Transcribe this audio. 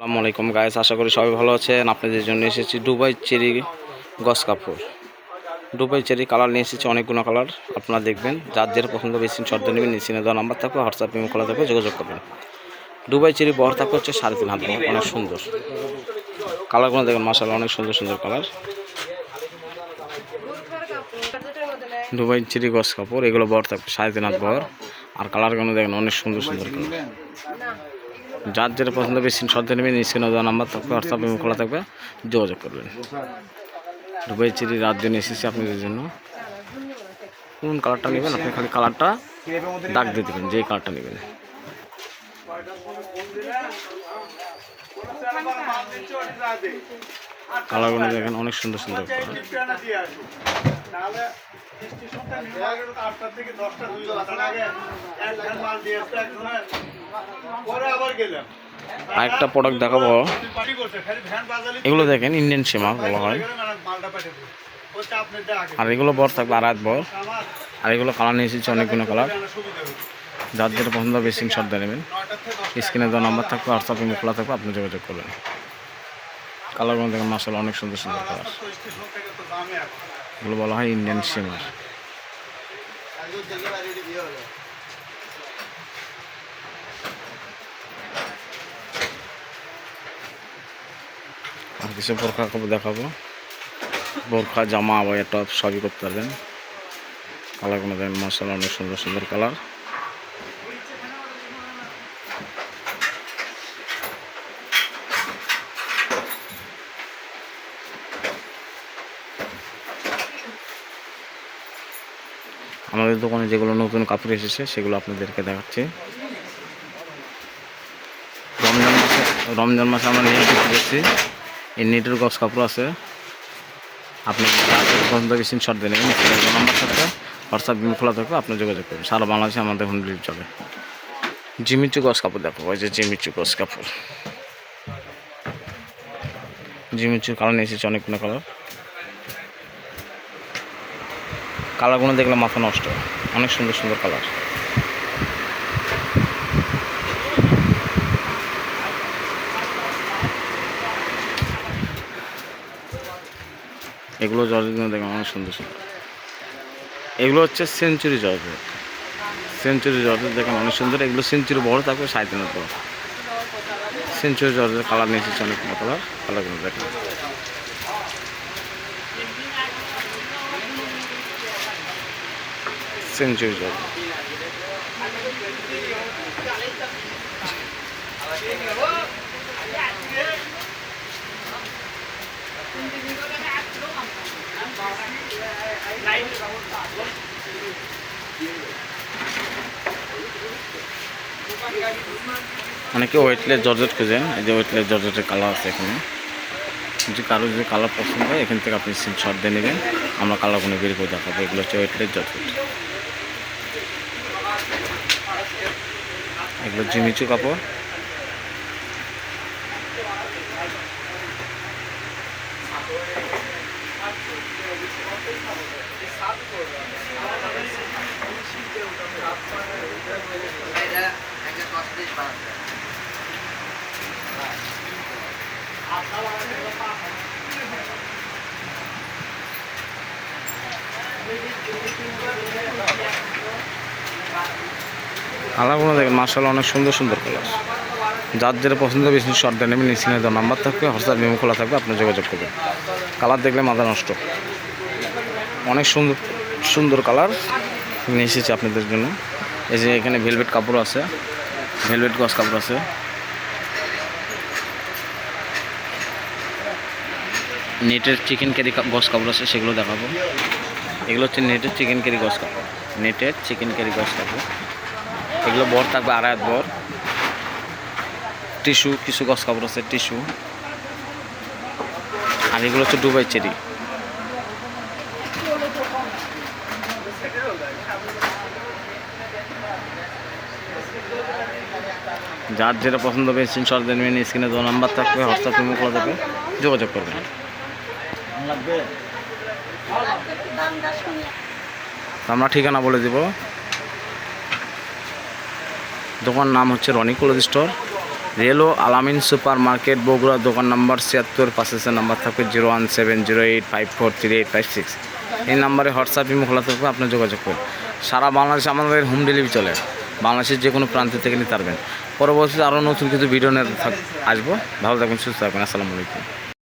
আসসালামু আলাইকুম আশা করি সবাই ভালো আছেন। আপনাদের জন্য এসেছি দুবাই চেরি গস কাপড়। দুবাই চেরি কালার নিয়ে এসেছি, অনেকগুলো কালার। আপনারা দেখবেন যার যেটা পছন্দ বেশি শর্ত নেবেন নিশ্চিনে দেওয়া নাম্বার থাকবে হোয়াটসঅ্যাপ ইমো খোলা থাকবে, যোগাযোগ করবেন। দুবাই চেরি বহর থাকবে হচ্ছে সাড়ে তিন হাত অনেক সুন্দর। কালারগুলো দেখেন মাসাল্লাহ অনেক সুন্দর সুন্দর কালার। দুবাই চেরি গস কাপড়, এগুলো বহর থাকবে সাড়ে তিন হাত বহর আর কালারগুলো দেখেন, অনেক সুন্দর সুন্দর কালার। যার যেটা পছন্দ বেশি সদ্য নেবেন, স্ক্রিনে দেওয়া নাম্বার থাকবে হোয়াটসঅ্যাপ এবং খোলা থাকবে, যোগাযোগ করবেন। দুবাই চিরি রাত দিন এসেছি আপনাদের জন্য। কোন কালারটা নেবেন? আপনি খালি কালারটা দাগ দিয়ে দেবেন, যেই কালারটা নেবেন। কালারগুলো দেখেন অনেক সুন্দর সুন্দর কালার। আরেকটা প্রোডাক্ট দেখাবো। এগুলো দেখেন ইন্ডিয়ান সীমা বলা হয়। আর এগুলো বর থাকবে আড়াত বর আর এগুলো কালার নিয়ে এসেছে অনেকগুলো কালার যার যেটা পছন্দ বেসিং শর্ট দিয়ে নেবেন। স্ক্রিনে দেওয়া নাম্বার থাকবে হোয়াটসঅ্যাপ ইমো খোলা থাকবে আপনি যোগাযোগ করবেন। কালারগুলো দেখেন মাসাল অনেক সুন্দর সুন্দর কালার এগুলো বলা হয় ইন্ডিয়ান সীমার আর কিছু বোরখা কাপড় দেখাবো। বোরখা, জামা আবায়া টপ সবই করতে পারবেন। কালারগুলো দেখেন মাসাল অনেক সুন্দর সুন্দর কালার। আমাদের দোকানে যেগুলো নতুন কাপড় এসেছে, সেগুলো আপনাদেরকে দেখাচ্ছি। রমজান মাসে রমজান মাসে আমরা নেট দেখছি। এই নেটের গছ কাপড় আছে। আপনি শর্ট দিয়ে নেবেন নাম্বার থাকবে হোয়াটসঅ্যাপ বিম খোলা থাকবে, আপনি যোগাযোগ করবেন। সারা বাংলাদেশে আমাদের হোম ডেলিভারি চলে। জিমিচু গছ কাপড় দেখো, ওই যে জিমিচু গছ কাপড় জিমিচু কালার নিয়ে এসেছে অনেকগুলো কালার কালারগুলো দেখলে মাথা নষ্ট অনেক সুন্দর সুন্দর কালার এগুলো জর্জেটগুলো দেখলাম অনেক সুন্দর সুন্দর। এগুলো হচ্ছে সেঞ্চুরি জর্জেট সেঞ্চুরি জর্জেট দেখেন, অনেক সুন্দর। এগুলো সেঞ্চুরি বড় থাকবে সাড়ে তিন বড় সেঞ্চুরি জর্জের কালার নিয়ে এসেছে অনেক কালার কালারগুলো দেখেন। সেঞ্চুরি জর্জেট অনেকে ওয়েটলেস জর্জেট খুঁজেন। এই যে ওয়েটলেস জর্জেটের কালার আছে এখানে। যদি কারও যদি কালার পছন্দ হয়, এখান থেকে আপনি শর্ট দিয়ে নেবেন। আমরা কালার কালারগুলো বের করে দেখাবো। এগুলো হচ্ছে ওয়েটলেস জর্জেট এগুলো জিমিচু কাপড়। কালারগুলো দেখেন মার্শাল অনেক সুন্দর সুন্দর কালার যার যেটা পছন্দ শর্ট দেন নেবেন স্ক্রিনে দেওয়া নাম্বার থাকবে হোয়াটসঅ্যাপ মেমো খোলা থাকবে, আপনি যোগাযোগ করবেন। কালার দেখলে মাথা নষ্ট। অনেক সুন্দর সুন্দর কালার নিয়ে এসেছি আপনাদের জন্য। এই যে এখানে ভেলভেট কাপড় আছে ভেলভেট গস কাপড় আছে। নেটের চিকেন ক্যারি গস কাপড় আছে, সেগুলো দেখাবো। এগুলো হচ্ছে নেটের চিকেন ক্যারি গস কাপড়। নেটের চিকেন ক্যারি গস কাপড়। এগুলো বর থাকবে আড়াই বর। টিস্যু, কিছু গস কাপড় আছে, টিস্যু। আর এগুলো হচ্ছে ডুবাই চেরি। যার যেটা পছন্দ হবে স্ক্রিনশট দেবেন স্ক্রিনে দু নাম্বার থাকবে হোয়াটসঅ্যাপ ইমো খোলা থাকবে যোগাযোগ করবেন। আমরা ঠিকানা বলে দেব। দোকান নাম হচ্ছে রনি ক্লোথ স্টোর। রেলো আলামিন সুপার মার্কেট বগুড়া দোকান নাম্বার ছিয়াত্তর, পাশে নাম্বার থাকবে zero one seven zero eight five four three eight five six. এই নাম্বারে হোয়াটসঅ্যাপ, ইমো খোলা থাকবে আপনার যোগাযোগ করুন। সারা বাংলাদেশে আমাদের হোম ডেলিভারি চলে। বাংলাদেশের যে কোনো প্রান্ত থেকে নিতে পারবেন। পরবর্তীতে আরও নতুন কিছু ভিডিও নিয়ে আসব। ভালো থাকবেন, সুস্থ থাকবেন। আসসালামু আলাইকুম।